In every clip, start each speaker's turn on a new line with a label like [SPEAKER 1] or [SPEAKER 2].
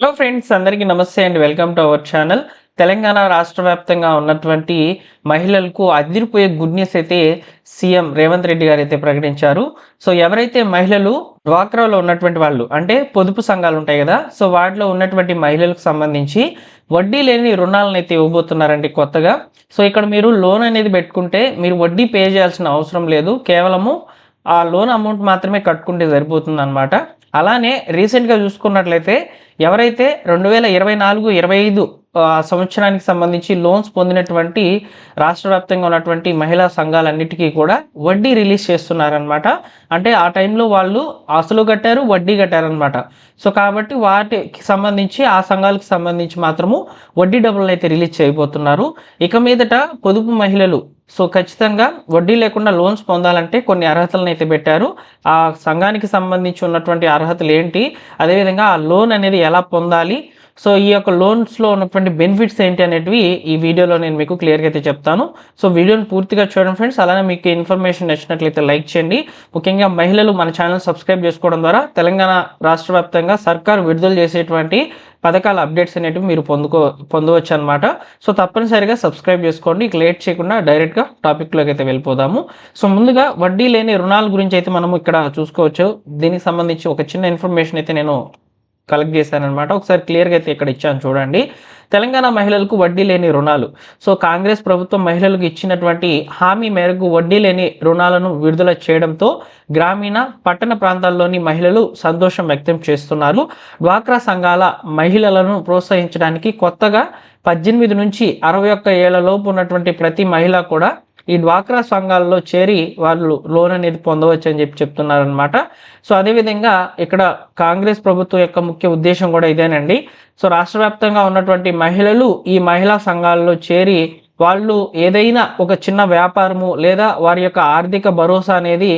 [SPEAKER 1] Hello friends అందరికీ నమస్తే అండి. Welcome to our channel Telangana రాష్ట్ర వ్యాప్తంగా ఉన్నటువంటి మహిళలకు అదిరిపోయే గుడ్ న్యూస్ అయితే సీఎం రేవంత్ రెడ్డి గారు అయితే ప్రకటించారు. సో ఎవరైతే మహిళలు డ్వాక్రాలో ఉన్నటువంటి వాళ్ళు అంటే పొదుపు సంఘాలు ఉంటాయి కదా సో వాటిలో ఉన్నటువంటి మహిళలకు సంబంధించి వడ్డీ లేని రుణాలను అయితే ఇవ్వబోతున్నారండి కొత్తగా. సో ఇక్కడ మీరు లోన్ అనేది పెట్టుకుంటే మీరు వడ్డీ పే చేయాల్సిన అవసరం లేదు. కేవలము ఆ లోన్ అమౌంట్ మాత్రమే కట్టుకుంటే సరిపోతుంది అనమాట అలానే రీసెంట్గా చూసుకున్నట్లయితే ఎవరైతే రెండు వేల ఇరవై నాలుగు ఇరవై ఐదు సంవత్సరానికి సంబంధించి లోన్స్ పొందినటువంటి రాష్ట్ర వ్యాప్తంగా ఉన్నటువంటి మహిళా సంఘాలన్నిటికీ కూడా వడ్డీ రిలీజ్ చేస్తున్నారనమాట అంటే ఆ టైంలో వాళ్ళు అసలు కట్టారు వడ్డీ కట్టారనమాట సో కాబట్టి వాటికి సంబంధించి ఆ సంఘాలకు సంబంధించి మాత్రము వడ్డీ డబ్బులను అయితే రిలీజ్ చేయబోతున్నారు. ఇక మీదట పొదుపు మహిళలు సో ఖచ్చితంగా వడ్డీ లేకుండా లోన్స్ పొందాలంటే కొన్ని అర్హతలను అయితే పెట్టారు. ఆ సంఘానికి సంబంధించి ఉన్నటువంటి అర్హతలు ఏంటి? అదేవిధంగా ఆ లోన్ అనేది ఎలా పొందాలి? సో ఈ యొక్క లోన్స్లో ఉన్నటువంటి బెనిఫిట్స్ ఏంటి అనేటివి ఈ వీడియోలో నేను మీకు క్లియర్గా అయితే చెప్తాను. సో వీడియోని పూర్తిగా చూడండి ఫ్రెండ్స్. అలానే మీకు ఇన్ఫర్మేషన్ నచ్చినట్లయితే లైక్ చేయండి. ముఖ్యంగా మహిళలు మన ఛానల్ సబ్స్క్రైబ్ చేసుకోవడం ద్వారా తెలంగాణ రాష్ట్ర వ్యాప్తంగా సర్కార్ విడుదల చేసేటువంటి పథకాల అప్డేట్స్ అనేవి మీరు పొందుకో పొందవచ్చు అనమాట సో తప్పనిసరిగా సబ్స్క్రైబ్ చేసుకోండి. ఇక లేట్ చేయకుండా డైరెక్ట్గా టాపిక్లోకి అయితే వెళ్ళిపోదాము. సో ముందుగా వడ్డీ లేని రుణాల గురించి అయితే మనము ఇక్కడ చూసుకోవచ్చు. దీనికి సంబంధించి ఒక చిన్న ఇన్ఫర్మేషన్ అయితే నేను కలెక్ట్ చేశానమాట ఒకసారి క్లియర్గా అయితే ఇక్కడ ఇచ్చాను చూడండి. తెలంగాణ మహిళలకు వడ్డీ లేని రుణాలు. సో కాంగ్రెస్ ప్రభుత్వం మహిళలకు ఇచ్చినటువంటి హామీ మేరకు వడ్డీ లేని రుణాలను విడుదల చేయడంతో గ్రామీణ పట్టణ ప్రాంతాల్లోని మహిళలు సంతోషం వ్యక్తం చేస్తున్నారు. డ్వాక్రా సంఘాల మహిళలను ప్రోత్సహించడానికి కొత్తగా పద్దెనిమిది నుంచి అరవై ఒక్క ఏళ్ళలోపు ఉన్నటువంటి ప్రతి మహిళ కూడా ఈ డ్వాక్రా సంఘాల్లో చేరి వాళ్ళు లోన్ అనేది పొందవచ్చు అని చెప్పి చెప్తున్నారనమాట సో అదేవిధంగా ఇక్కడ కాంగ్రెస్ ప్రభుత్వం యొక్క ముఖ్య ఉద్దేశం కూడా ఇదేనండి. సో రాష్ట్ర వ్యాప్తంగా ఉన్నటువంటి మహిళలు ఈ మహిళా సంఘాల్లో చేరి వాళ్ళు ఏదైనా ఒక చిన్న వ్యాపారము లేదా వారి యొక్క ఆర్థిక భరోసా అనేది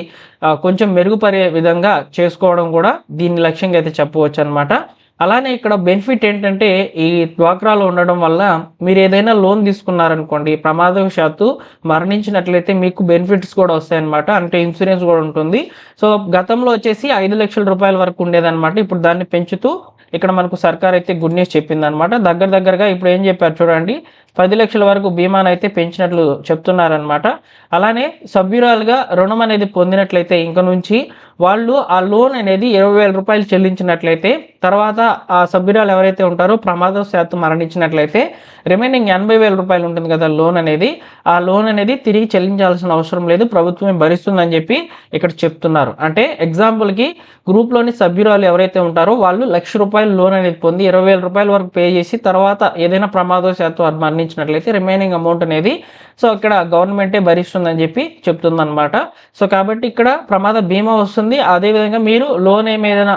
[SPEAKER 1] కొంచెం మెరుగుపడే విధంగా చేసుకోవడం కూడా దీని లక్ష్యంగా అయితే చెప్పవచ్చు అనమాట అలానే ఇక్కడ బెనిఫిట్ ఏంటంటే ఈ డ్వాక్రాలో ఉండడం వల్ల మీరు ఏదైనా లోన్ తీసుకున్నారనుకోండి ప్రమాదవశాత్తు మరణించినట్లయితే మీకు బెనిఫిట్స్ కూడా వస్తాయన్నమాట అంటే ఇన్సూరెన్స్ కూడా ఉంటుంది. సో గతంలో వచ్చేసి ఐదు లక్షల రూపాయల వరకు ఉండేదన్నమాట ఇప్పుడు దాన్ని పెంచుతూ ఇక్కడ మనకు సర్కార్ అయితే గుడ్ న్యూస్ చెప్పింది అనమాట దగ్గర దగ్గరగా ఇప్పుడు ఏం చెప్పారు చూడండి పది లక్షల వరకు బీమాను అయితే పెంచినట్లు చెప్తున్నారనమాట అలానే సభ్యురాలుగా రుణం అనేది పొందినట్లయితే ఇంక నుంచి వాళ్ళు ఆ లోన్ అనేది ఇరవై వేల రూపాయలు చెల్లించినట్లయితే తర్వాత ఆ సభ్యురాలు ఎవరైతే ఉంటారో ప్రమాదవశాత్తు మరణించినట్లయితే రిమైనింగ్ ఎనభై వేల రూపాయలు ఉంటుంది కదా లోన్ అనేది ఆ లోన్ అనేది తిరిగి చెల్లించాల్సిన అవసరం లేదు ప్రభుత్వమే భరిస్తుందని చెప్పి ఇక్కడ చెప్తున్నారు. అంటే ఎగ్జాంపుల్కి గ్రూప్లోని సభ్యురాలు ఎవరైతే ఉంటారో వాళ్ళు లక్ష రూపాయలు లోన్ అనేది పొంది ఇరవై వేల రూపాయల వరకు పే చేసి తర్వాత ఏదైనా ప్రమాదవశాత్తు పండించినట్లయితే రిమైనింగ్ అమౌంట్ అనేది సో ఇక్కడ గవర్నమెంటే భరిస్తుందని చెప్పి చెప్తుందనమాట సో కాబట్టి ఇక్కడ ప్రమాద బీమా వస్తుంది. అదేవిధంగా మీరు లోన్ ఏమైనా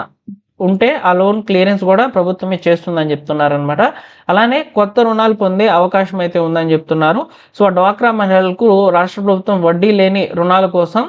[SPEAKER 1] ఉంటే ఆ లోన్ క్లియరెన్స్ కూడా ప్రభుత్వమే చేస్తుందని చెప్తున్నారనమాట అలానే కొత్త రుణాలు పొందే అవకాశం అయితే ఉందని చెప్తున్నారు. సో డ్వాక్రా మహిళలకు రాష్ట్ర ప్రభుత్వం వడ్డీ లేని రుణాల కోసం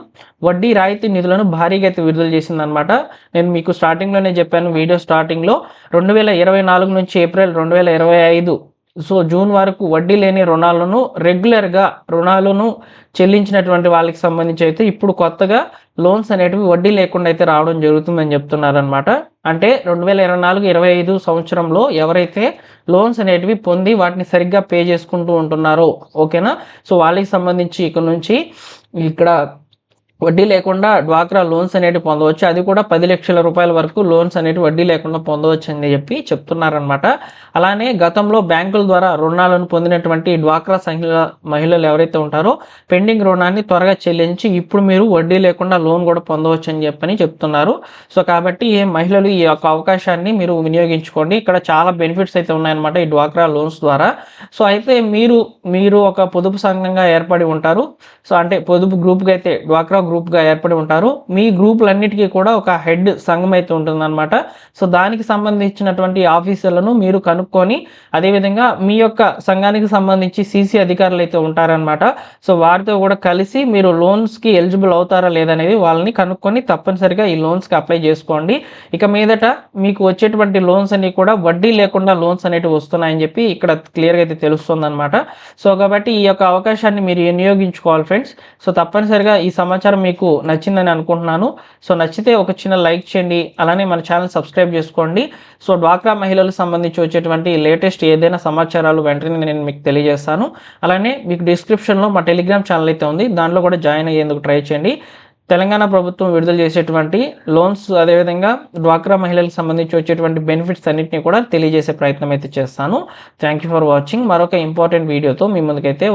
[SPEAKER 1] వడ్డీ రాయితీ నిధులను భారీగా అయితే విడుదల చేసిందనమాట నేను మీకు స్టార్టింగ్లోనే చెప్పాను వీడియో స్టార్టింగ్లో రెండు వేల ఇరవై నాలుగు నుంచి ఏప్రిల్ రెండు వేల ఇరవై ఐదు సో జూన్ వరకు వడ్డీ లేని రుణాలను రెగ్యులర్గా రుణాలను చెల్లించినటువంటి వాళ్ళకి సంబంధించి అయితే ఇప్పుడు కొత్తగా లోన్స్ అనేటివి వడ్డీ లేకుండా అయితే రావడం జరుగుతుందని చెప్తున్నారనమాట అంటే రెండు వేల ఇరవై నాలుగు ఇరవై ఐదు సంవత్సరంలో ఎవరైతే లోన్స్ అనేటివి పొంది వాటిని సరిగ్గా పే చేసుకుంటూ ఉంటున్నారో ఓకేనా? సో వాళ్ళకి సంబంధించి ఇక్కడ నుంచి ఇక్కడ వడ్డీ లేకుండా డ్వాక్రా లోన్స్ అనేవి పొందవచ్చు. అది కూడా పది లక్షల రూపాయల వరకు లోన్స్ అనేవి వడ్డీ లేకుండా పొందవచ్చు అని చెప్పి చెప్తున్నారనమాట అలానే గతంలో బ్యాంకుల ద్వారా రుణాలను పొందినటువంటి డ్వాక్రా సంఖ్య మహిళలు ఎవరైతే ఉంటారో పెండింగ్ రుణాన్ని త్వరగా చెల్లించి ఇప్పుడు మీరు వడ్డీ లేకుండా లోన్ కూడా పొందవచ్చు అని చెప్పని చెప్తున్నారు. సో కాబట్టి ఏ మహిళలు ఈ యొక్క అవకాశాన్ని మీరు వినియోగించుకోండి. ఇక్కడ చాలా బెనిఫిట్స్ అయితే ఉన్నాయన్నమాట ఈ డ్వాక్రా లోన్స్ ద్వారా. సో అయితే మీరు మీరు ఒక పొదుపు సంఘంగా ఏర్పడి ఉంటారు. సో అంటే పొదుపు గ్రూప్గా అయితే డ్వాక్రా గ్రూప్ గ్రూప్గా ఏర్పడి ఉంటారు. మీ గ్రూపులన్నిటికీ కూడా ఒక హెడ్ సంఘం అయితే ఉంటుందన్నమాట. సో దానికి సంబంధించినటువంటి ఆఫీసర్లను మీరు కనుక్కొని అదేవిధంగా మీ యొక్క సంఘానికి సంబంధించి సీసీ అధికారులు అయితే ఉంటారనమాట సో వారితో కూడా కలిసి మీరు లోన్స్కి ఎలిజిబుల్ అవుతారా లేదనేది వాళ్ళని కనుక్కొని తప్పనిసరిగా ఈ లోన్స్కి అప్లై చేసుకోండి. ఇక మీదట మీకు వచ్చేటువంటి లోన్స్ అన్ని కూడా వడ్డీ లేకుండా లోన్స్ అనేటివి వస్తున్నాయని చెప్పి ఇక్కడ క్లియర్గా అయితే తెలుస్తుంది అనమాట సో కాబట్టి ఈ యొక్క అవకాశాన్ని మీరు వినియోగించుకోవాలి ఫ్రెండ్స్. సో తప్పనిసరిగా ఈ సమాచారం సమాచారం మీకు నచ్చిందని అనుకుంటున్నాను. సో నచ్చితే ఒక చిన్న లైక్ చేయండి. అలానే మన ఛానల్ సబ్స్క్రైబ్ చేసుకోండి. సో డ్వాక్రా మహిళలకు సంబంధించి వచ్చేటువంటి లేటెస్ట్ ఏదైనా సమాచారాలు వెంటనే నేను మీకు తెలియజేస్తాను. అలానే మీకు డిస్క్రిప్షన్లో మా టెలిగ్రామ్ ఛానల్ అయితే ఉంది. దాంట్లో కూడా జాయిన్ అయ్యేందుకు ట్రై చేయండి. తెలంగాణ ప్రభుత్వం విడుదల చేసేటువంటి లోన్స్ అదేవిధంగా డ్వాక్రా మహిళలకు సంబంధించి వచ్చేటువంటి బెనిఫిట్స్ అన్నింటినీ కూడా తెలియజేసే ప్రయత్నం అయితే చేస్తాను. థ్యాంక్ యూ ఫర్ వాచింగ్ మరొక ఇంపార్టెంట్ వీడియోతో మీ ముందుకైతే